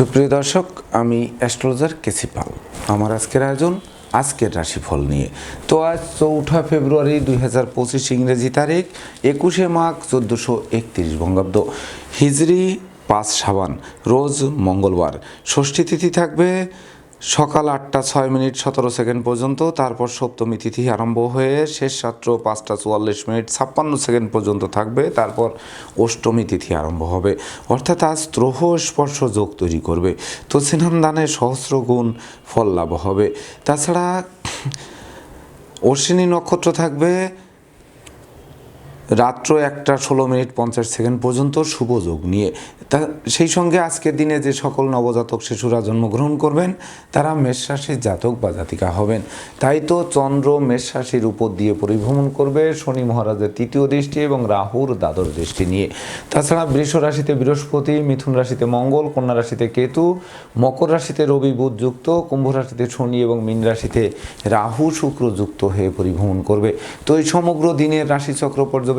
সুপ্রিয় দর্শক, আমি অ্যাস্ট্রোলজার কেসি পাল। আমার আজকের আয়োজন, আজকের রাশিফল নিয়ে। তো আজ চৌঠা ফেব্রুয়ারি দুই হাজার পঁচিশ ইংরেজি তারিখ, একুশে মাঘ চোদ্দোশো একত্রিশ বঙ্গাব্দ। হিজড়ি পাঁচ সাবান, রোজ মঙ্গলবার। ষষ্ঠী তিথি থাকবে সকাল আটটা ছয় মিনিট সতেরো সেকেন্ড পর্যন্ত, তারপর সপ্তমী তিথি আরম্ভ হয়ে শেষ রাত্র পাঁচটা চুয়াল্লিশ মিনিট ছাপ্পান্ন সেকেন্ড পর্যন্ত থাকবে, তারপর অষ্টমী তিথি আরম্ভ হবে। অর্থাৎ আজ ত্রহ স্পর্শ যোগ তৈরি করবে। তো স্নান দানে সহস্র গুণ ফল লাভ হবে। তাছাড়া অশ্বিনী নক্ষত্র থাকবে রাত্র একটা ষোলো মিনিট পঞ্চাশ সেকেন্ড পর্যন্ত শুভ যোগ নিয়ে। তা সেই সঙ্গে আজকের দিনে যে সকল নবজাতক শিশুরা জন্মগ্রহণ করবেন, তারা মেষ রাশির জাতক বা জাতিকা হবেন। তাই তো চন্দ্র মেষ রাশির উপর দিয়ে পরিভ্রমণ করবে শনি মহারাজের তৃতীয় দৃষ্টি এবং রাহুর দ্বাদশ দৃষ্টি নিয়ে। তাছাড়া বৃষ রাশিতে বৃহস্পতি, মিথুন রাশিতে মঙ্গল, কন্যা রাশিতে কেতু, মকর রাশিতে রবি বুধ যুক্ত, কুম্ভ রাশিতে শনি এবং মীন রাশিতে রাহু শুক্র যুক্ত হয়ে পরিভ্রমণ করবে। তো এই সমগ্র দিনের রাশিচক্র পর্যবেক্ষণ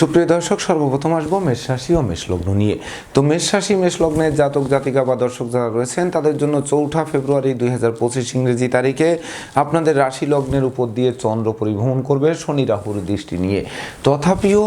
সুপ্রিয় দর্শক, সর্বপ্রথম আসব মেষ রাশি ও মেষ লগ্ন নিয়ে। তো মেষ রাশি, মেষ লগ্নের জাতক, জাতিকা বা দর্শক যারা রয়েছেন, তাদের জন্য চৌঠা ফেব্রুয়ারি দুই হাজার পঁচিশ ইংরেজি তারিখে আপনাদের রাশি লগ্নের উপর দিয়ে চন্দ্র পরিভ্রমণ করবে শনি রাহুর দৃষ্টি নিয়ে। তথাপিও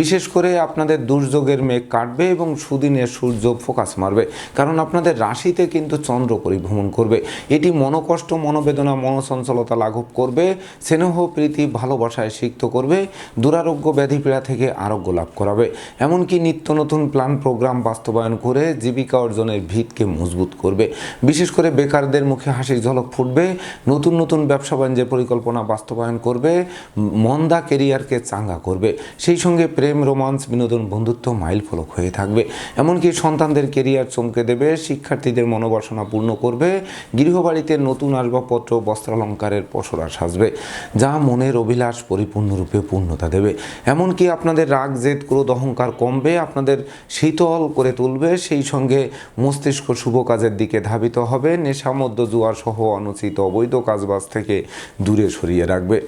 বিশেষ করে আপনাদের দুর্যোগের মেঘ কাটবে এবং সুদিনের সূর্য ফোকাস মারবে, কারণ আপনাদের রাশিতে কিন্তু চন্দ্র পরিভ্রমণ করবে। এটি মনোকষ্ট, মনোবেদনা মনোচঞ্চলতা লাঘব করবে, স্নেহ, প্রীতি, ভালোবাসায় সিক্ত করবে, দুরারোগ্য ব্যাধি পীড়া থেকে আরোগ্য লাভ করাবে। এমনকি নিত্য নতুন প্ল্যান প্রোগ্রাম বাস্তবায়ন করে জীবিকা অর্জনের ভিতকে মজবুত করবে। বিশেষ করে বেকারদের মুখে হাসির ঝলক ফুটবে, নতুন নতুন ব্যবসা বাণিজ্যের পরিকল্পনা বাস্তবায়ন করবে, মন্দা কেরিয়ারকে চাঙ্গা করবে। সেই সঙ্গে প্রেম, রোমান্স, বিনোদন, বন্ধুত্ব মাইল ফলক হয়ে থাকবে। এমনকি সন্তানদের কেরিয়ার চমকে দেবে, শিক্ষার্থীদের মনোবাসনা পূর্ণ করবে, গৃহবাড়িতে নতুন আসবাবপত্র, বস্ত্রালঙ্কারের পসরা সাজবে, যা মনের অভিলাষ পরিপূর্ণরূপে পূর্ণতা দেবে। এমনকি আপনাদের রাগ, জেদ, ক্রোধ, অহংকার কমবে, আপনাদের শীতল করে তুলবে, সেই সঙ্গে মস্তিষ্ক শুভ কাজের দিকে ধাবিত হবে নেশামদ্য জুয়া সহ অনুচিত অবৈধ কাজবাজ থেকে দূরে সরিয়ে রাখবে।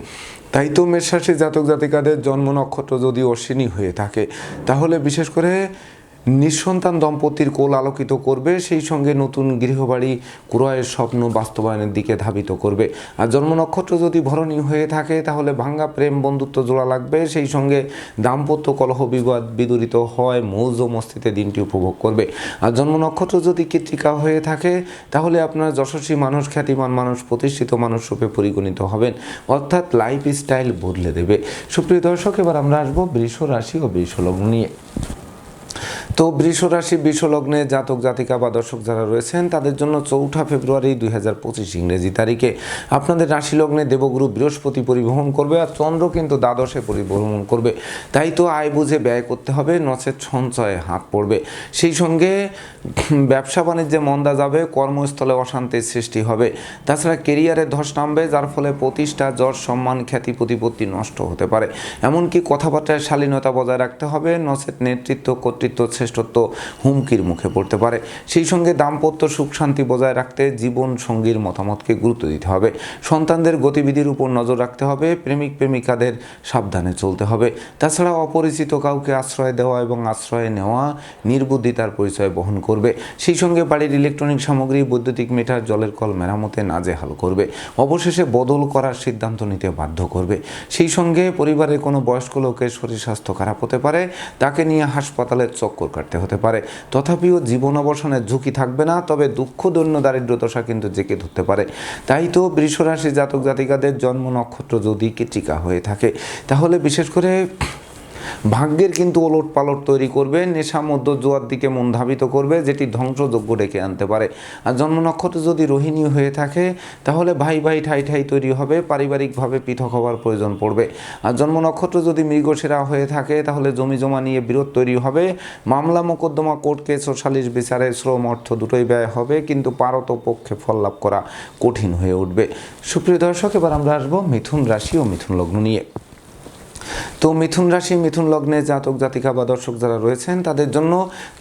তাই তো মেষরাশি জাতক জাতিকাদের জন্ম নক্ষত্র যদি অশ্বিনী হয়ে থাকে, তাহলে বিশেষ করে নিঃসন্তান দম্পতির কোল আলোকিত করবে, সেই সঙ্গে নতুন গৃহবাড়ি ক্রয়ের স্বপ্ন বাস্তবায়নের দিকে ধাবিত করবে। আর জন্ম নক্ষত্র যদি ভরণী হয়ে থাকে, তাহলে ভাঙ্গা প্রেম বন্ধুত্ব জোড়া লাগবে। সেই সঙ্গে দাম্পত্য কলহ বিবাদ বিদরিত হয়, মৌজ মস্তিতে দিনটি উপভোগ করবে। আর জন্ম নক্ষত্র যদি কৃত্রিকা হয়ে থাকে, তাহলে আপনার যশস্বী মানুষ খ্যাতিমান মানুষ প্রতিষ্ঠিত মানুষ রূপে পরিগণিত হবেন। অর্থাৎ লাইফ স্টাইল বদলে দেবে। সুপ্রিয় দর্শক, এবার আমরা আসব বৃষ রাশি ও বৃষ লগ্ন নিয়ে। তো বৃষ রাশি লগ্নে জাতক, জাতিকা বা দর্শক যারা রয়েছেন, তাদের জন্য চৌঠা ফেব্রুয়ারি দুই হাজার পঁচিশ ইংরেজি তারিখে আপনাদের রাশি লগ্নে দেবগুরু বৃহস্পতি পরিবহন করবে আর চন্দ্র কিন্তু দ্বাদশে পরিভ্রমণ করবে। তাই তো আয় বুঝে ব্যয় করতে হবে, নচেত সঞ্চয়ে হাত পড়বে। সেই সঙ্গে ব্যবসা বাণিজ্যে মন্দা যাবে, কর্মস্থলে অশান্তির সৃষ্টি হবে। তাছাড়া কেরিয়ারে ধস নামবে, যার ফলে প্রতিষ্ঠা জ্বর সম্মান, খ্যাতি, প্রতিপত্তি নষ্ট হতে পারে। এমনকি কথাবার্তায় শালীনতা বজায় রাখতে হবে, নচেত নেতৃত্ব, কর্তৃত্ব শ্রেষ্ঠত্ব হুমকির মুখে পড়তে পারে। সেই সঙ্গে দাম্পত্য সুখ শান্তি বজায় রাখতে জীবন সঙ্গীর মতামতকে গুরুত্ব দিতে হবে। সন্তানদের গতিবিধির উপর নজর রাখতে হবে। প্রেমিক প্রেমিকাদের সাবধানে চলতে হবে। তাছাড়া অপরিচিত কাউকে আশ্রয় দেওয়া এবং আশ্রয় নেওয়া নির্বুদ্ধিতার পরিচয় বহন করবে। সেই সঙ্গে বাড়ির ইলেকট্রনিক সামগ্রী, বৈদ্যুতিক মিটার, জলের কল মেরামতে নাজেহাল করবে। অবশেষে বদল করার সিদ্ধান্ত নিতে বাধ্য করবে। সেই সঙ্গে পরিবারের কোনো বয়স্ক লোকের শরীর স্বাস্থ্য খারাপ হতে পারে। তাকে নিয়ে হাসপাতালের চক্কর কাটতে হতে পারে। তথাপিও জীবন অবসানের ঝুঁকি থাকবে না, তবে দুঃখ, দৈন্য দারিদ্র দশা কিন্তু জেঁকে ধরতে পারে। তাই তো বৃষরাশি জাতক জাতিকাদের জন্ম নক্ষত্র যদি কেটিকা হয়ে থাকে, তাহলে বিশেষ করে ভাগ্যের কিন্তু ওলট পালট তৈরি করবে, নেশা মধ্য জোয়ার দিকে মন ধাবিত করবে, যেটি ধ্বংসযোগ্য ডেকে আনতে পারে। আর জন্ম নক্ষত্র যদি রোহিণী হয়ে থাকে, তাহলে ভাই ভাই ঠাই ঠাই তৈরি হবে, পারিবারিকভাবে পৃথক হওয়ার প্রয়োজন পড়বে। আর জন্ম নক্ষত্র যদি মৃগসেরা হয়ে থাকে, তাহলে জমি জমা নিয়ে বিরোধ তৈরি হবে। মামলা মোকদ্দমা কোর্ট কেস ও সালিশ বিচারে শ্রম অর্থ দুটোই ব্যয় হবে, কিন্তু পারত পক্ষে ফল লাভ করা কঠিন হয়ে উঠবে। সুপ্রিয় দর্শক, এবার আমরা আসব মিথুন রাশি ও মিথুন লগ্ন নিয়ে। তো মিথুন রাশি, মিথুন লগ্নে জাতক, জাতিকা বা দর্শক যারা রয়েছেন, তাদের জন্য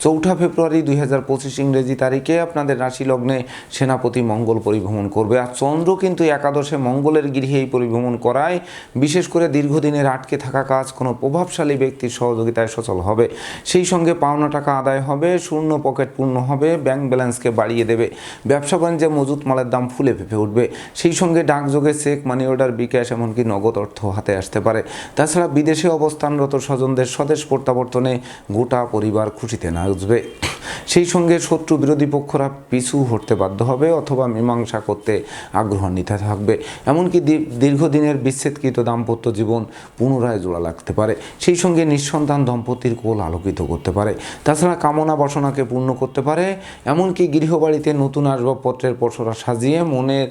চৌঠা ফেব্রুয়ারি দুই হাজার পঁচিশ ইংরেজি তারিখে আপনাদের রাশি লগ্নে সেনাপতি মঙ্গল পরিভ্রমণ করবে। আর চন্দ্র কিন্তু একাদশে মঙ্গলের গৃহেই পরিভ্রমণ করায়। বিশেষ করে দীর্ঘদিনের আটকে থাকা কাজ কোনো প্রভাবশালী ব্যক্তির সহযোগিতায় সচল হবে। সেই সঙ্গে পাওনা টাকা আদায় হবে, শূন্য পকেট পূর্ণ হবে, ব্যাংক ব্যালেন্সকে বাড়িয়ে দেবে। ব্যবসা বাণিজ্যে মজুত মালের দাম ফুলে ফেপে উঠবে। সেই সঙ্গে ডাকযোগে চেক মানি অর্ডার বিকাশ এমনকি নগদ অর্থ হাতে আসতে পারে। তাছাড়া বিদেশে অবস্থানরত স্বজনদের স্বদেশ প্রত্যাবর্তনে গোটা পরিবার খুশিতে নাচবে সেই সঙ্গে শত্রু বিরোধী পক্ষরা পিছু হটতে বাধ্য হবে অথবা মীমাংসা করতে আগ্রহান্বিত থাকবে। এমনকি দীর্ঘদিনের বিচ্ছেদকৃত দাম্পত্য জীবন পুনরায় জোড়া লাগতে পারে। সেই সঙ্গে নিঃসন্তান দম্পতির কোল আলোকিত করতে পারে। তাছাড়া কামনা বাসনাকে পূর্ণ করতে পারে। এমনকি গৃহবাড়িতে নতুন আসবাবপত্রের পসরা সাজিয়ে মনের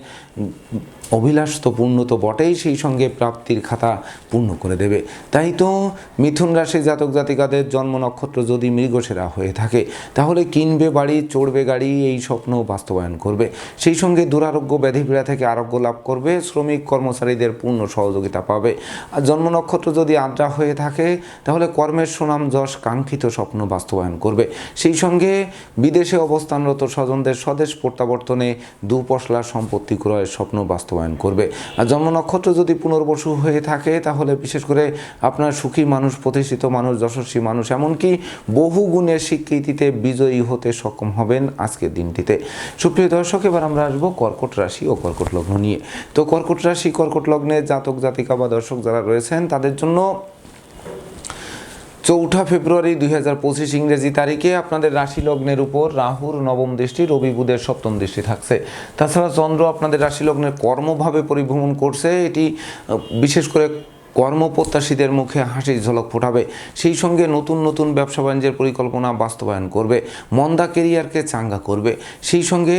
অভিলাষ তো পূর্ণ তো বটেই সেই সঙ্গে প্রাপ্তির খাতা পূর্ণ করে দেবে। তাই তো মিথুন রাশি জাতক জাতিকাদের জন্ম নক্ষত্র যদি মৃগসেরা হয়ে থাকে, তাহলে কিনবে বাড়ি, চড়বে গাড়ি, এই স্বপ্ন বাস্তবায়ন করবে। সেই সঙ্গে দুরারোগ্য ব্যাধিপীড়া থেকে আরোগ্য লাভ করবে, শ্রমিক কর্মচারীদের পূর্ণ সহযোগিতা পাবে। আর জন্ম নক্ষত্র যদি আদ্রা হয়ে থাকে, তাহলে কর্মের সুনাম, যশ, কাঙ্ক্ষিত স্বপ্ন বাস্তবায়ন করবে। সেই সঙ্গে বিদেশে অবস্থানরত স্বজনদের স্বদেশ প্রত্যাবর্তনে দুপশলা সম্পত্তি ক্রয়ের স্বপ্ন বাস্তবায়ন করবে। আর জন্ম নক্ষত্র যদি পুনর্বসু হয়ে থাকে, তাহলে বিশেষ করে আপনার সুখী মানুষ, প্রতিষ্ঠিত মানুষ, যশস্বী মানুষ, এমনকি বহু গুণের স্বীকৃতিতে বিজয়ী হতে সক্ষম হবেন আজকের দিনটিতে। সুপ্রিয় দর্শক, এবার আমরা আসব কর্কট রাশি ও কর্কট লগ্ন নিয়ে। তো কর্কট রাশি, কর্কট লগ্নে জাতক, জাতিকা বা দর্শক যারা রয়েছেন, তাদের জন্য চৌঠা ফেব্রুয়ারি দুই হাজার পঁচিশ ইংরেজি তারিখে আপনাদের রাশি লগ্নের উপর রাহুর নবম দৃষ্টি, রবি বুধের সপ্তম দৃষ্টি থাকছে। তাছাড়া চন্দ্র আপনাদের রাশি লগ্নের কর্মভাবে পরিভ্রমণ করছে। এটি বিশেষ করে কর্মপ্রত্যাশীদের মুখে হাসির ঝলক ফোটাবে, সেই সঙ্গে নতুন নতুন ব্যবসা বাণিজ্যের পরিকল্পনা বাস্তবায়ন করবে, মন্দা কেরিয়ারকে চাঙ্গা করবে, সেই সঙ্গে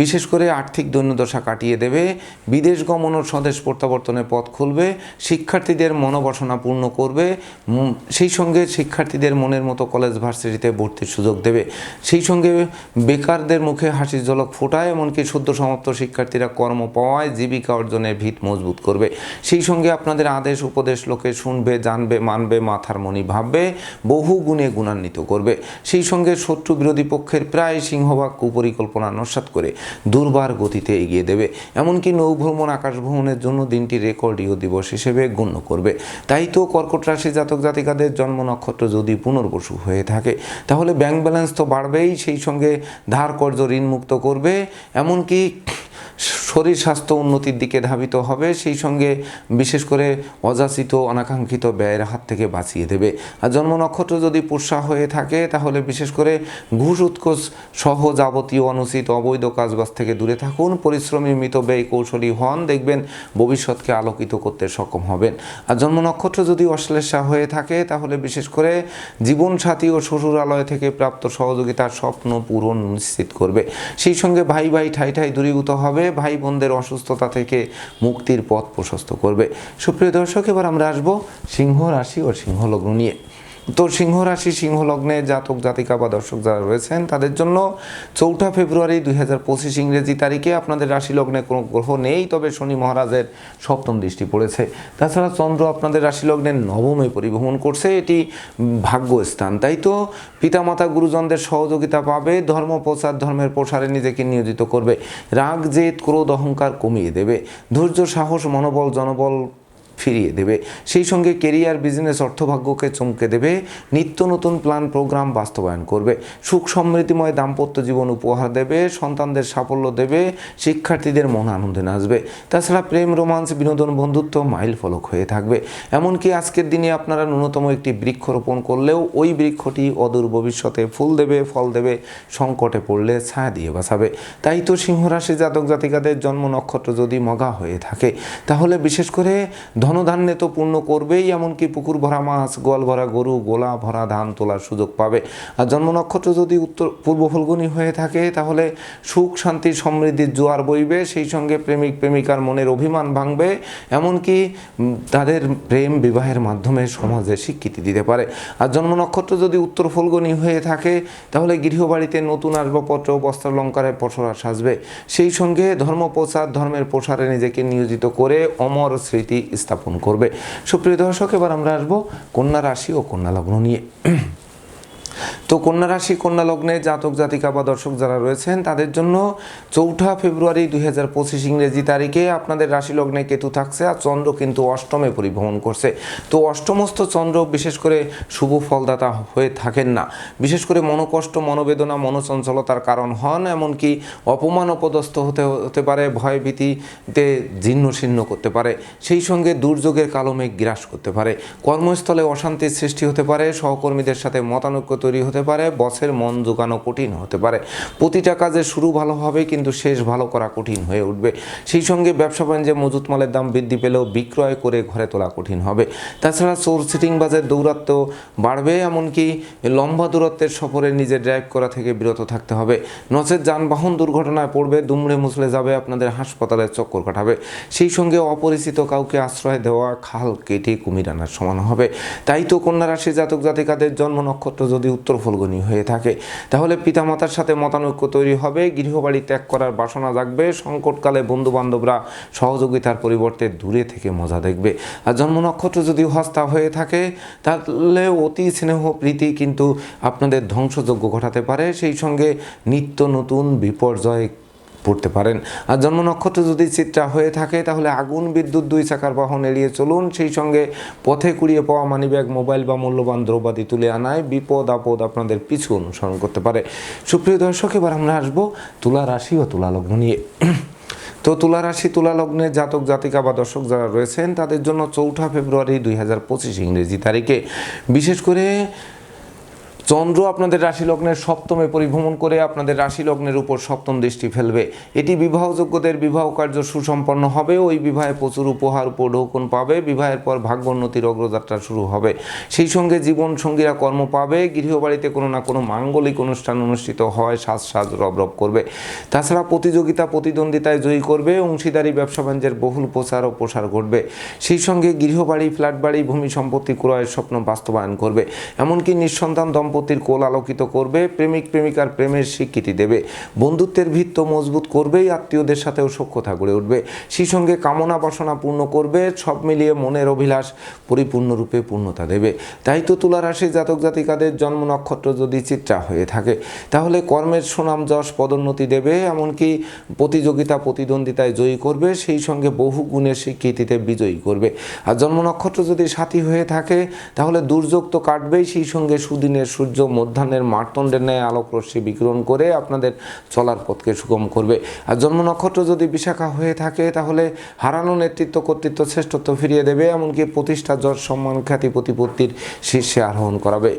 বিশেষ করে আর্থিক দৈন্যদশা কাটিয়ে দেবে, বিদেশ গমন ও স্বদেশ প্রত্যাবর্তনের পথ খুলবে, শিক্ষার্থীদের মনোবাসনা পূর্ণ করবে সেই সঙ্গে শিক্ষার্থীদের মনের মতো কলেজ ভার্সিটিতে ভর্তির সুযোগ দেবে, সেই সঙ্গে বেকারদের মুখে হাসির ঝলক ফোটায়, এমনকি সদ্য সমাপ্ত শিক্ষার্থীরা কর্ম পাওয়ায় জীবিকা অর্জনের ভিত মজবুত করবে, সেই সঙ্গে আপনাদের আদেশ উপদেশ লোকে শুনবে, জানবে, মানবে, মাথার মনি ভাববে, বহু গুণে গুণান্বিত করবে। সেই সঙ্গে শত্রু বিরোধী পক্ষের প্রায় সিংহভাগ কুপরিকল্পনা নস্বাত করে দুর্বার গতিতে এগিয়ে দেবে। এমনকি নৌভ্রমণ আকাশ ভ্রমণের জন্য দিনটি রেকর্ডীয় দিবস হিসেবে গণ্য করবে। তাই তো কর্কট রাশি জাতক জাতিকাদের জন্ম নক্ষত্র যদি পুনর্বসু হয়ে থাকে, তাহলে ব্যাংক ব্যালেন্স তো বাড়বেই, সেই সঙ্গে ধার কর্য ঋণ মুক্ত করবে। এমনকি শরীর স্বাস্থ্য উন্নতির দিকে ধাবিত হবে, সেই সঙ্গে বিশেষ করে অযাচিত অনাকাঙ্ক্ষিত ব্যয়ের হাত থেকে বাঁচিয়ে দেবে। আর জন্ম নক্ষত্র যদি পুষ্যা হয়ে থাকে, তাহলে বিশেষ করে ঘুষ, উৎকোষ সহ যাবতীয় অনুচিত অবৈধ কাজবাজ থেকে দূরে থাকুন, পরিশ্রমী, মৃত ব্যয়, কৌশলী হন, দেখবেন ভবিষ্যৎকে আলোকিত করতে সক্ষম হবেন। আর জন্ম নক্ষত্র যদি অশ্লেষা হয়ে থাকে, তাহলে বিশেষ করে জীবনসাথী ও শ্বশুরালয় থেকে প্রাপ্ত সহযোগিতার স্বপ্ন পূরণ নিশ্চিত করবে। সেই সঙ্গে ভাই ভাই, ঠাই ঠাই দূরীভূত হবে। ভাই বোনদের অসুস্থতা থেকে মুক্তির পথ প্রশস্ত করবে। সুপ্রিয় দর্শক, এবার আমরা আসব সিংহ রাশি ও সিংহ লগ্ন নিয়ে। তো সিংহ রাশি, সিংহ লগ্নে জাতক, জাতিকা বা দর্শক যারা রয়েছেন, তাদের জন্য চৌঠা ফেব্রুয়ারি দুই হাজার পঁচিশ ইংরেজি তারিখে আপনাদের রাশি লগ্নে কোনো গ্রহ নেই, তবে শনি মহারাজের সপ্তম দৃষ্টি পড়েছে। তাছাড়া চন্দ্র আপনাদের রাশি লগ্নের নবমে পরিভ্রমণ করছে, এটি ভাগ্য স্থান তাই তো? পিতামাতা গুরুজনদের সহযোগিতা পাবে, ধর্ম, প্রচার, ধর্মের প্রসারে নিজেকে নিয়োজিত করবে। রাগ, জেদ, ক্রোধ, অহংকার কমিয়ে দেবে। ধৈর্য, সাহস, মনোবল, জনবল ফিরিয়ে দেবে। সেই সঙ্গে কেরিয়ার, বিজনেস, অর্থভাগ্যকে চমকে দেবে। নিত্য নতুন প্ল্যান, প্রোগ্রাম বাস্তবায়ন করবে। সুখ, সমৃদ্ধিময় দাম্পত্য জীবন উপহার দেবে। সন্তানদের সাফল্য দেবে। শিক্ষার্থীদের মন আনন্দে নাচবে। তাছাড়া প্রেম, রোমান্স, বিনোদন, বন্ধুত্ব মাইল ফলক হয়ে থাকবে। এমনকি আজকের দিনে আপনারা ন্যূনতম একটি বৃক্ষ রোপণ করলেও ওই বৃক্ষটি অদূর ভবিষ্যতে ফুল দেবে, ফল দেবে, সংকটে পড়লে ছায়া দিয়ে বাঁচাবে। তাই তো সিংহরাশি জাতক জাতিকাদের জন্ম নক্ষত্র যদি মগা হয়ে থাকে, তাহলে বিশেষ করে ধনধান্যে তো পূর্ণ করবেই, এমনকি পুকুর ভরা মাছ, গোয়াল ভরা গরু, গোলা ভরা ধান তোলার সুযোগ পাবে। আর জন্ম নক্ষত্র যদি উত্তর, পূর্ব ফলগুনি হয়ে থাকে, তাহলে সুখ, শান্তি সমৃদ্ধির জোয়ার বইবে, সেই সঙ্গে প্রেমিক, প্রেমিকার মনের অভিমান ভাঙবে, এমনকি তাদের প্রেম বিবাহের মাধ্যমে সমাজে স্বীকৃতি দিতে পারে। আর জন্ম নক্ষত্র যদি উত্তর ফলগুনি হয়ে থাকে, তাহলে গৃহবাড়িতে নতুন আসবাবপত্র, বস্ত্রালঙ্কারে পসরা সাজবে। সেই সঙ্গে ধর্ম প্রচার ধর্মের প্রসারে নিজেকে নিয়োজিত করে অমর স্মৃতি স্থাপন করবে। সুপ্রিয় দর্শক এবার আমরা আসব কন্যা রাশি ও কন্যা লগ্ন নিয়ে। তো কন্যা রাশি, কন্যা লগ্নে জাতক, জাতিকা বা দর্শক যারা রয়েছেন, তাদের জন্য চৌঠা ফেব্রুয়ারি দুই হাজার পঁচিশ ইংরেজি তারিখে আপনাদের রাশি লগ্নে কেতু থাকছে আর চন্দ্র কিন্তু অষ্টমে পরিভ্রমণ করছে। তো অষ্টমস্ত চন্দ্র বিশেষ করে শুভ ফলদাতা হয়ে থাকেন না। বিশেষ করে মনোকষ্ট, মনোবেদনা, মনোচঞ্চলতার কারণ হন, এমনকি অপমান, অপদস্থ হতে হতে পারে ভয়ভীতিতে জীর্ণ শীর্ণ করতে পারে, সেই সঙ্গে দুর্যোগের কালো মেঘ গ্রাস করতে পারে। কর্মস্থলে অশান্তির সৃষ্টি হতে পারে, সহকর্মীদের সাথে মতানৈক্য তৈরি হতে পারে, বসের মন জোগানো কঠিন হতে পারে। প্রতিটা কাজে শুরু ভালো হবে, কিন্তু শেষ ভালো করা কঠিন হয়ে উঠবে। সেই সঙ্গে ব্যবসা বাণিজ্যে মজুত মালের দাম বৃদ্ধি পেলেও বিক্রয় করে ঘরে তোলা কঠিন হবে। তাছাড়া চোর সিটিং বাজের দৌরাত্ম বাড়বে, এমনকি লম্বা দূরত্বের সফরে নিজে ড্রাইভ করা থেকে বিরত থাকতে হবে। নচেত যানবাহন দুর্ঘটনায় পড়বে, দুমড়ে মুছলে যাবে, আপনাদের হাসপাতালে চক্কর কাটাবে। সেই সঙ্গে অপরিচিত কাউকে আশ্রয় দেওয়া, খাল কেটে কুমির আনার সমান হবে। তাই তো কন্যা রাশি জাতক জাতিকাদের জন্ম নক্ষত্র যদি উত্তর ফলগনি হয়ে থাকে। তাহলে পিতামাতার সাথে মতানৈক্য তৈরি হবে, গৃহবাড়ি ত্যাগ করার বাসনা জাগবে, সংকটকালে বন্ধু বান্ধবরা সহযোগিতার পরিবর্তে দূরে থেকে মজা দেখবে। আর জন্ম নক্ষত্র যদি হস্তা হয়ে থাকে, তাহলে অতি স্নেহ প্রীতি কিন্তু আপনাদের ধ্বংসযোগ্য ঘটাতে পারে। সেই সঙ্গে নিত্য নতুন বিপর্যয় পড়তে পারেন। আর জন্ম নক্ষত্র যদি চিত্রা হয়ে থাকে, তাহলে আগুন, বিদ্যুৎ, দুই চাকার বাহন এড়িয়ে চলুন। সেই সঙ্গে পথে কুড়িয়ে পাওয়া মানিব্যাগ, মোবাইল বা মূল্যবান দ্রব্যাদি তুলে আনায় বিপদ আপদ আপনাদের পিছু অনুসরণ করতে পারে। সুপ্রিয় দর্শক, এবার আমরা আসব তুলা রাশি ও তুলা লগ্ন নিয়ে। তো তুলা রাশি, তুলা লগ্নের জাতক, জাতিকা বা দর্শক যারা রয়েছেন, তাদের জন্য চৌঠা ফেব্রুয়ারি দুই হাজার পঁচিশ ইংরেজি তারিখে। বিশেষ করে চন্দ্র আপনাদের রাশি লগ্নের সপ্তমে পরিভ্রমণ করে আপনাদের রাশি লগ্নের উপর সপ্তম দৃষ্টি ফেলবে। এটি বিবাহযোগ্যদের বিবাহ কার্য সুসম্পন্ন হবে। ওই বিবাহে প্রচুর উপহার উপঢৌকন পাবে। বিবাহের পর ভাগ্যোন্নতির অগ্রযাত্রা শুরু হবে। সেই সঙ্গে জীবন সঙ্গীরা কর্ম পাবে। গৃহবাড়িতে কোনো না কোনো মাঙ্গলিক অনুষ্ঠান অনুষ্ঠিত হয়। সাজ সাজ রব রব করবে। তাছাড়া প্রতিযোগিতা, প্রতিদ্বন্দ্বিতায় জয়ী করবে। অংশীদারি, ব্যবসা বাণিজ্যের বহুল প্রচার ও প্রসার ঘটবে। সেই সঙ্গে গৃহবাড়ি ফ্ল্যাট বাড়ি ভূমি সম্পত্তি ক্রয়ের স্বপ্ন বাস্তবায়ন করবে। এমনকি নিঃসন্তান দম্পতির কোল আলোকিত করবে, প্রেমিক প্রেমিকার প্রেমের স্বীকৃতি দেবে। বন্ধুত্বের ভিত্ত মজবুত করবেই আত্মীয়দের সাথেও সখ্যতা গড়ে উঠবে। সেই সঙ্গে কামনা বাসনা পূর্ণ করবে, সব মিলিয়ে মনের অভিলাষ পরিপূর্ণরূপে পূর্ণতা দেবে। তাই তো তুলা রাশি জাতক জাতিকাদের জন্ম নক্ষত্র যদি চিত্রা হয়ে থাকে, তাহলে কর্মের সুনাম যশ পদোন্নতি দেবে, এমনকি প্রতিযোগিতা প্রতিদ্বন্দ্বিতায় জয়ী করবে, সেই সঙ্গে বহু গুণের স্বীকৃতিতে বিজয়ী করবে। আর জন্ম নক্ষত্র যদি সাথী হয়ে থাকে, তাহলে দুর্যোগ তো কাটবেই, সেই সঙ্গে সুদিনের সূর্য মধ্যাহ্নের মারতণ্ডের ন্যায় আলোক রশ্মি বিকিরণ করে আপনাদের চলার পথকে সুগম করবে। আর জন্ম নক্ষত্র যদি বিশাখা হয়ে থাকে, তাহলে হারানো নেতৃত্ব কর্তৃত্ব শ্রেষ্ঠত্ব ফিরিয়ে দেবে, এমনকি প্রতিষ্ঠা যশ সম্মান খ্যাতি প্রতিপত্তির শীর্ষে আরোহণ করাবে।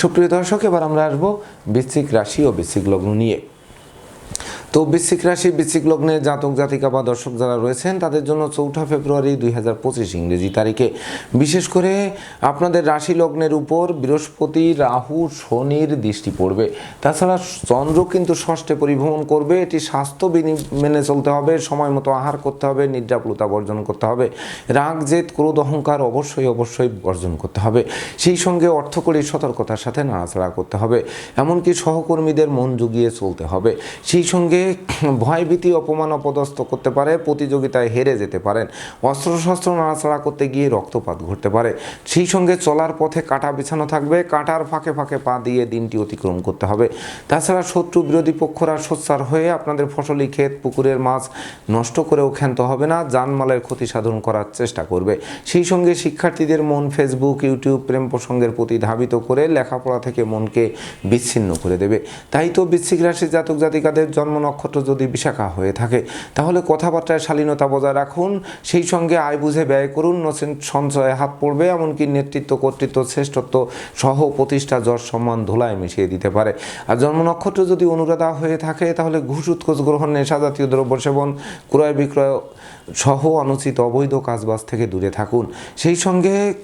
সুপ্রিয় দর্শক, এবার আমরা আসব বৃশ্চিক রাশি ও বৃশ্চিক লগ্ন নিয়ে। তো বৃশ্চিক রাশি, বৃশ্চিক লগ্নে জাতক, জাতিকা বা দর্শক যারা রয়েছেন, তাদের জন্য চৌঠা ফেব্রুয়ারি দুই হাজার পঁচিশ ইংরেজি তারিখে। বিশেষ করে আপনাদের রাশি লগ্নের উপর বৃহস্পতি, রাহু, শনির দৃষ্টি পড়বে। তাছাড়া চন্দ্র কিন্তু ষষ্ঠে পরিভ্রমণ করবে। এটি স্বাস্থ্য মেনে চলতে হবে, সময় মতো আহার করতে হবে, নিদ্রাপ্লুতা বর্জন করতে হবে। রাগ, জেদ, ক্রোধ, অহংকার অবশ্যই অবশ্যই বর্জন করতে হবে। সেই সঙ্গে অর্থকরী সতর্কতার সাথে নাড়াচাড়া করতে হবে। এমনকি সহকর্মীদের মন জুগিয়ে চলতে হবে। সেই সঙ্গে ভয়ভীতি, অপমান, অপদস্থ করতে পারে, প্রতিযোগিতায় হেরে যেতে পারেন। অস্ত্রশস্ত্র নাড়াচাড়া করতে গিয়ে রক্তপাত ঘটতে পারে। সেই সঙ্গে চলার পথে কাটা বিছানো থাকবে। কাটার ফাঁকে ফাঁকে পা দিয়ে দিনটি অতিক্রম করতে হবে। তাছাড়া শত্রু বিরোধী পক্ষরা সোচ্চার হয়ে আপনাদের ফসলি ক্ষেত, পুকুরের মাছ নষ্ট করেও ক্ষান্ত হবে না জানমালের ক্ষতি সাধন করার চেষ্টা করবে। সেই সঙ্গে শিক্ষার্থীদের মন ফেসবুক, ইউটিউব প্রেম প্রসঙ্গের প্রতি ধাবিত করে লেখাপড়া থেকে মনকে বিচ্ছিন্ন করে দেবে। তাই তো বৃশ্চিক রাশির জাতক জাতিকাদের জন্ম নক্ষত্র যদি বিশাখা হয়ে থাকে, তাহলে কথাবার্তায় শালীনতা বজায় রাখুন। সেই সঙ্গে আয় বুঝে ব্যয় করুন। সঞ্চয়ে হাত পড়বে, এমনকি নেতৃত্ব, কর্তৃত্ব, শ্রেষ্ঠত্ব সহ প্রতিষ্ঠা, যশ, সম্মান ধুলায় মিশিয়ে দিতে পারে। আর জন্ম নক্ষত্র যদি অনুরাধা হয়ে থাকে, তাহলে ঘুষ, উৎকোচ গ্রহণ নেশা জাতীয় দ্রব্য সেবন ক্রয় বিক্রয় সহ অনুচিত অবৈধ কাজবাজ থেকে দূরে থাকুন। সেই সঙ্গে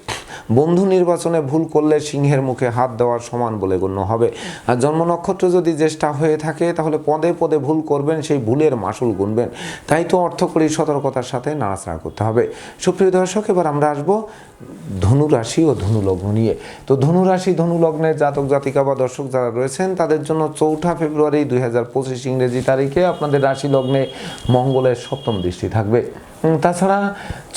বন্ধু নির্বাচনে ভুল করলে সিংহের মুখে হাত দেওয়ার সমান বলে গণ্য হবে। আর জন্ম নক্ষত্র যদি জ্যেষ্ঠা হয়ে থাকে, তাহলে পদে পদে ভুল করবেন, সেই ভুলের মাসুল গুনবেন। তাই তো অর্থকরী সতর্কতার সাথে নাড়াচাড়া করতে হবে। সুপ্রিয় দর্শক, এবার আমরা আসব ধনুরাশি ও ধনুলগ্ন নিয়ে। তো ধনুরাশি, ধনুলগ্নের জাতক, জাতিকা বা দর্শক যারা রয়েছেন, তাদের জন্য চৌঠা ফেব্রুয়ারি দুই হাজার পঁচিশ ইংরেজি তারিখে আপনাদের রাশি লগ্নে মঙ্গলের সপ্তম দৃষ্টি থাকবে। তাছাড়া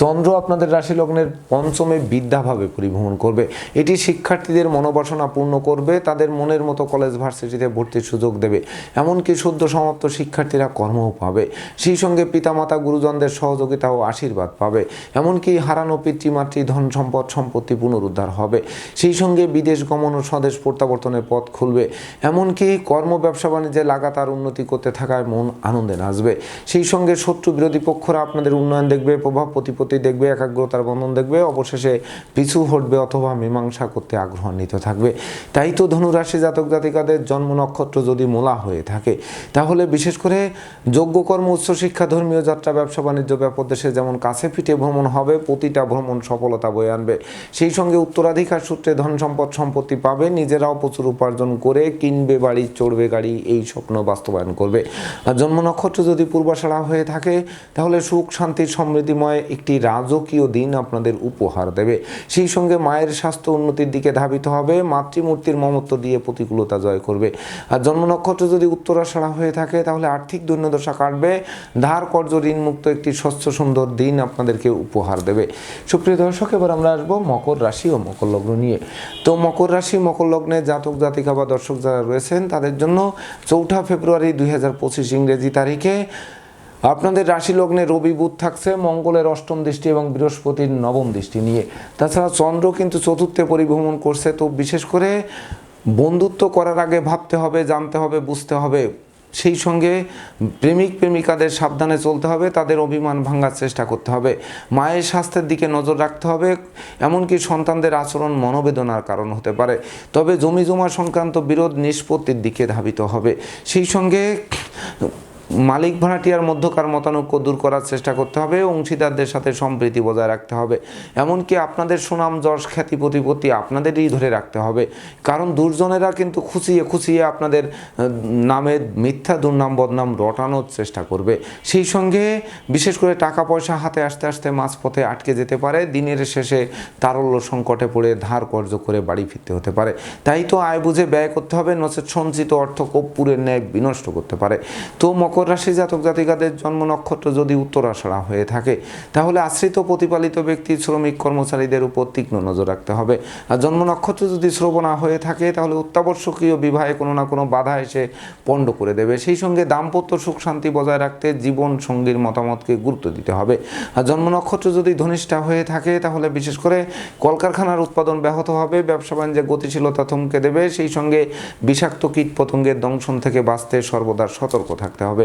চন্দ্র আপনাদের রাশি লগ্নের পঞ্চমে বিদ্যাভাবে পরিভ্রমণ করবে। এটি শিক্ষার্থীদের মনোবাসনা পূর্ণ করবে, তাদের মনের মতো কলেজ ভার্সিটিতে ভর্তির সুযোগ দেবে। এমনকি সদ্য সমাপ্ত শিক্ষার্থীরা কর্মও পাবে। সেই সঙ্গে পিতামাতা, গুরুজনদের সহযোগিতা ও আশীর্বাদ পাবে। এমনকি হারানো পিতৃমাতৃ ধন সম্পদ, সম্পত্তি পুনরুদ্ধার হবে। সেই সঙ্গে বিদেশ গমন ও স্বদেশ প্রত্যাবর্তনের পথ খুলবে। এমনকি কর্ম, ব্যবসা, বাণিজ্যে লাগাতার উন্নতি করতে থাকায় মন আনন্দে নাচবে। সেই সঙ্গে শত্রু বিরোধী পক্ষরা আপনাদের উন্নয়ন দেখবে, প্রভাব প্রতিপত্তি দেখবে, একাগ্রতার বন্ধন দেখবে, অবশেষে পিছু হটবে অথবা মীমাংসা করতে আগ্রহান্বিত থাকবে। তাই তো ধনুরাশি জাতক জাতিকাদের জন্ম নক্ষত্র যদি মোলা হয়ে থাকে, তাহলে বিশেষ করে যোগ্যকর্ম উচ্চশিক্ষা ধর্মীয় যাত্রা, ব্যবসা, বাণিজ্য, ব্যাপক দেশে যেমন কাছে পিঠে ভ্রমণ হবে, প্রতিটা ভ্রমণ সফলতা বয়ে আনবে। সেই সঙ্গে উত্তরাধিকার সূত্রে ধন সম্পদ সম্পত্তি পাবে, নিজেরাও প্রচুর উপার্জন করে কিনবে, বাড়ি, চড়বে, গাড়ি, এই স্বপ্ন বাস্তবায়ন করবে। আর জন্ম নক্ষত্র যদি পূর্বাশাড়া হয়ে থাকে, তাহলে সুখ শান্তির সমৃদ্ধিময় একটি রাজকীয় দিন আপনাদের উপহার দেবে। সেই সঙ্গে মায়ের স্বাস্থ্য উন্নতির দিকে ধাবিত হবে, মাতৃমূর্তির মমত্ব দিয়ে প্রতিকূলতা জয় করবে। আর জন্ম নক্ষত্র যদি উত্তরাষাঢ়া হয়ে থাকে, তাহলে আর্থিক দৈন্যদশা কাটবে। ধার কর্য ঋণমুক্ত একটি স্বচ্ছ সুন্দর দিন আপনাদেরকে উপহার দেবে। সুপ্রিয় দর্শক, এবার আমরা আসব মকর রাশি ও মকর লগ্ন নিয়ে। তো মকর রাশি, মকর লগ্নে জাতক, জাতিকা বা দর্শক যারা রয়েছেন, তাদের জন্য চৌঠা ফেব্রুয়ারি দুই হাজার পঁচিশ ইংরেজি তারিখে আপনাদের রাশি লগ্নে রবি বুধ থাকছে, মঙ্গলের অষ্টম দৃষ্টি এবং বৃহস্পতির নবম দৃষ্টি নিয়ে। তাছাড়া চন্দ্র কিন্তু চতুর্থে পরিভ্রমণ করছে, তো বিশেষ করে বন্ধুত্ব করার আগে ভাবতে হবে, জানতে হবে, বুঝতে হবে। সেই সঙ্গে প্রেমিক প্রেমিকাদের সাবধানে চলতে হবে, তাদের অভিমান ভাঙার চেষ্টা করতে হবে। মায়ের স্বাস্থ্যের দিকে নজর রাখতে হবে, এমনকি সন্তানদের আচরণ মনোবেদনার কারণ হতে পারে। তবে জমি জমা সংক্রান্ত বিরোধ নিষ্পত্তির দিকে ধাবিত হবে। সেই সঙ্গে মালিক ভাড়াটিয়ার মধ্যকার মতানৈক্য দূর করার চেষ্টা করতে হবে, অংশীদারদের সাথে সম্প্রীতি বজায় রাখতে হবে। এমনকি আপনাদের সুনাম, যশ, খ্যাতি, প্রতিপত্তি আপনাদেরই ধরে রাখতে হবে। কারণ দুর্জনেরা কিন্তু খুশিয়ে খুশিয়ে আপনাদের নামে মিথ্যা, দুর্নাম, বদনাম রটানোর চেষ্টা করবে। সেই সঙ্গে বিশেষ করে টাকা পয়সা হাতে আসতে আসতে মাঝপথে আটকে যেতে পারে, দিনের শেষে তারল্য সংকটে পড়ে ধার কর্য করে বাড়ি ফিরতে হতে পারে। তাই তো আয় বুঝে ব্যয় করতে হবে নচেত সঞ্চিত অর্থ কর্পূরের ন্যায় বিনষ্ট করতে পারে। তো মকর রাশি জাতক জাতিকাদের জন্ম নক্ষত্র যদি উত্তরাষাড়া হয়ে থাকে, তাহলে আশ্রিত প্রতিপালিত ব্যক্তি শ্রমিক কর্মচারীদের উপর তীক্ষ্ণ নজর রাখতে হবে। আর জন্ম নক্ষত্র যদি শ্রবণা হয়ে থাকে, তাহলে অত্যাবশ্যকীয় বিবাহে কোনো না কোনো বাধা এসে পণ্ড করে দেবে। সেই সঙ্গে দাম্পত্য সুখ শান্তি বজায় রাখতে জীবন সঙ্গীর মতামতকে গুরুত্ব দিতে হবে। আর জন্ম নক্ষত্র যদি ধনিষ্ঠা হয়ে থাকে, তাহলে বিশেষ করে কলকারখানার উৎপাদন ব্যাহত হবে, ব্যবসা বাণিজ্যে গতিশীলতা থমকে দেবে। সেই সঙ্গে বিষাক্ত কীট পতঙ্গের দংশন থেকে বাঁচতে সর্বদা সতর্ক থাকতে হবে।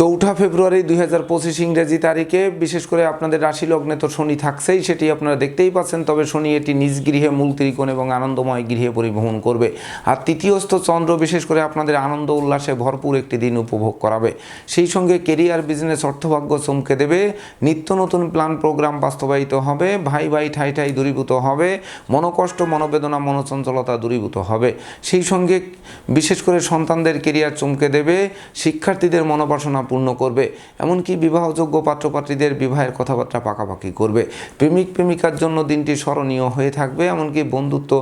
চৌঠা ফেব্রুয়ারি দুই হাজার পঁচিশ ইংরেজি তারিখে, বিশেষ করে আপনাদের রাশি লগ্নে তো শনি থাকছেই, সেটি আপনারা দেখতেই পাচ্ছেন, তবে শনি এটি নিজ গৃহে মূল ত্রিকোণ এবং আনন্দময় গৃহে পরিভ্রমণ করবে। আর তৃতীয়স্থ চন্দ্র, বিশেষ করে আপনাদের আনন্দ উল্লাসে ভরপুর একটি দিন উপভোগ করাবে। সেই সঙ্গে কেরিয়ার, বিজনেস, অর্থভাগ্য চমকে দেবে, নিত্য নতুন প্ল্যান, প্রোগ্রাম বাস্তবায়িত হবে, ভাই ভাই ঠাই ঠাই দূরীভূত হবে, মনোকষ্ট, মনোবেদনা, মনোচঞ্চলতা দূরীভূত হবে। সেই সঙ্গে বিশেষ করে সন্তানদের কেরিয়ার চমকে দেবে, শিক্ষার্থীদের মনোবাসনা পূর্ণ করবে, এমনকি বিবাহযোগ্য পাত্রপাত্রীদের বিবাহের কথাবার্তা পাকাপাকি করবে। প্রেমিক প্রেমিকার জন্য দিনটি স্মরণীয় হয়ে থাকবে, এমনকি বন্ধুত্ব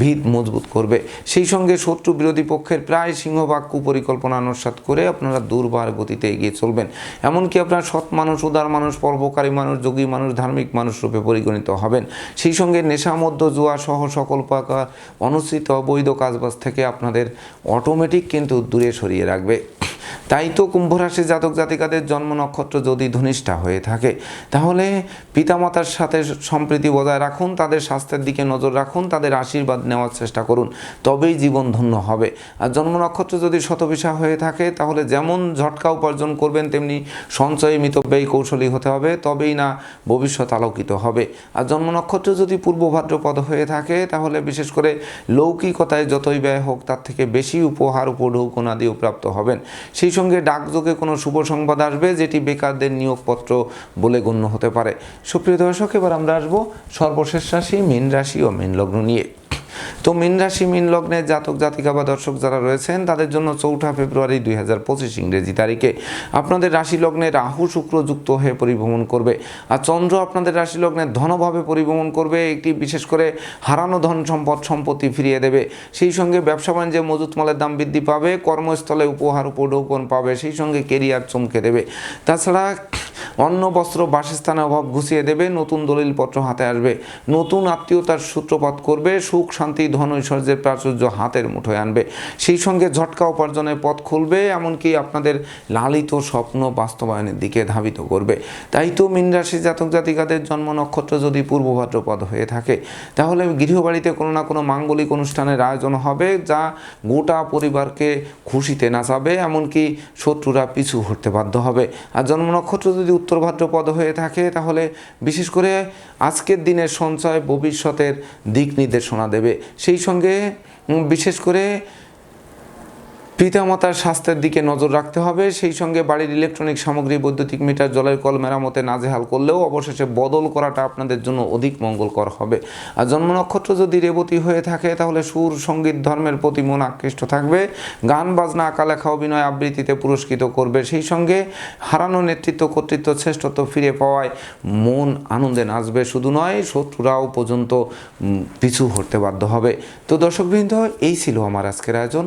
ভিত মজবুত করবে। সেই সঙ্গে শত্রু বিরোধী পক্ষের প্রায় সিংহভাগ কুপরিকল্পনা আনুষ্ঠাত করে আপনারা দুর্বার গতিতে এগিয়ে চলবেন। এমনকি আপনার সৎ মানুষ, উদার মানুষ, পরোপকারী মানুষ, যোগী মানুষ, ধার্মিক মানুষ রূপে পরিগণিত হবেন। সেই সঙ্গে নেশামধ্য জুয়া সহ সকল প্রকার অনুসৃত অবৈধ কাজবাজ থেকে আপনাদের অটোমেটিক কিন্তু দূরে সরিয়ে রাখবে। তাই তো কুম্ভ রাশি জাতক জাতিকাদের জন্ম নক্ষত্র যদি ধনিষ্ঠা হয়ে থাকে, তাহলে পিতামাতার সাথে সম্প্রীতি বজায় রাখুন, তাদের স্বাস্থ্যের দিকে নজর রাখুন, তাদের আশীর্বাদ নেওয়ার চেষ্টা করুন, তবেই জীবন ধন্য হবে। আর জন্ম নক্ষত্র যদি শতবিশা হয়ে থাকে, তাহলে যেমন ঝটকা উপার্জন করবেন, তেমনি সঞ্চয় মিতব্যয়ী কৌশলী হতে হবে, তবেই না ভবিষ্যৎ আলোকিত হবে। আর জন্ম নক্ষত্র যদি পূর্ব ভাদ্রপদ হয়ে থাকে, তাহলে বিশেষ করে লৌকিকতায় যতই ব্যয় হোক, তার থেকে বেশি উপহার উপঢৌকনাদিও প্রাপ্ত হবেন। সেই সঙ্গে ডাকযোগে কোনো শুভ সংবাদ আসবে যেটি বেকারদের নিয়োগপত্র বলে গণ্য হতে পারে। সুপ্রিয় দর্শক, এবার আমরা আসব সর্বশেষ রাশি, মীন রাশি ও মীন লগ্ন নিয়ে। তো মীন রাশি, মীন লগ্নের জাতক, জাতিকা বা দর্শক যারা রয়েছেন, তাদের জন্য চৌঠা ফেব্রুয়ারি দুই হাজার পঁচিশ ইংরেজি তারিখে আপনাদের রাশি লগ্নে রাহু শুক্র যুক্ত হয়ে পরিভ্রমণ করবে আর চন্দ্র আপনাদের রাশি লগ্নে ধনভাবে পরিভ্রমণ করবে, একটি বিশেষ করে হারানো ধন সম্পদ, সম্পত্তি ফিরিয়ে দেবে। সেই সঙ্গে ব্যবসা বাণিজ্যে মজুত মালের দাম বৃদ্ধি পাবে, কর্মস্থলে উপহার, উপঢৌকন পাবে, সেই সঙ্গে কেরিয়ার চমকে দেবে। তাছাড়া অন্ন, বস্ত্র বাসস্থানের অভাব ঘুষিয়ে দেবে, নতুন দলিলপত্র হাতে আসবে, নতুন আত্মীয়তার সূত্রপাত করবে, সুখ শান্তি, ধন, ঐশ্বর্যের প্রাচুর্য হাতের মুঠোয় আনবে। সেই সঙ্গে ঝটকা উপার্জনের পথ খুলবে, এমনকি আপনাদের লালিত স্বপ্ন বাস্তবায়নের দিকে ধাবিত করবে। তাই তো মীন রাশি জাতক জাতিকাদের জন্ম নক্ষত্র যদি পূর্ব ভাদ্রপদ হয়ে থাকে, তাহলে গৃহবাড়িতে কোনো না কোনো মাঙ্গলিক অনুষ্ঠানের আয়োজন হবে, যা গোটা পরিবারকে খুশিতে নাচাবে, এমনকি শত্রুরা পিছু হতে বাধ্য হবে। আর জন্ম নক্ষত্র যদি উত্তর ভাদ্রপদ হয়ে থাকে, তাহলে বিশেষ করে আজকের দিনের সঞ্চয় ভবিষ্যতের দিক নির্দেশনা দেবে। সেই সঙ্গে বিশেষ করে পিতামাতার স্বাস্থ্যের দিকে নজর রাখতে হবে। সেই সঙ্গে বাড়ির ইলেকট্রনিক সামগ্রী, বৈদ্যুতিক মিটার, জলের কল মেরামতে নাজেহাল করলেও অবশেষে বদল করাটা আপনাদের জন্য অধিক মঙ্গলকর হবে। আর জন্ম নক্ষত্র যদি রেবতী হয়ে থাকে, তাহলে সুর, সংগীত, ধর্মের প্রতি মন আকৃষ্ট থাকবে। গান, বাজনা আঁকা লেখা অভিনয় আবৃত্তিতে পুরস্কৃত করবে। সেই সঙ্গে হারানো নেতৃত্ব, কর্তৃত্ব, শ্রেষ্ঠত্ব ফিরে পাওয়ায় মন আনন্দে নাচবে। শুধু নয়, শত্রুরাও পর্যন্ত পিছু হতে বাধ্য হবে। তো দর্শকবৃন্দ, এই ছিল আমার আজকের আয়োজন।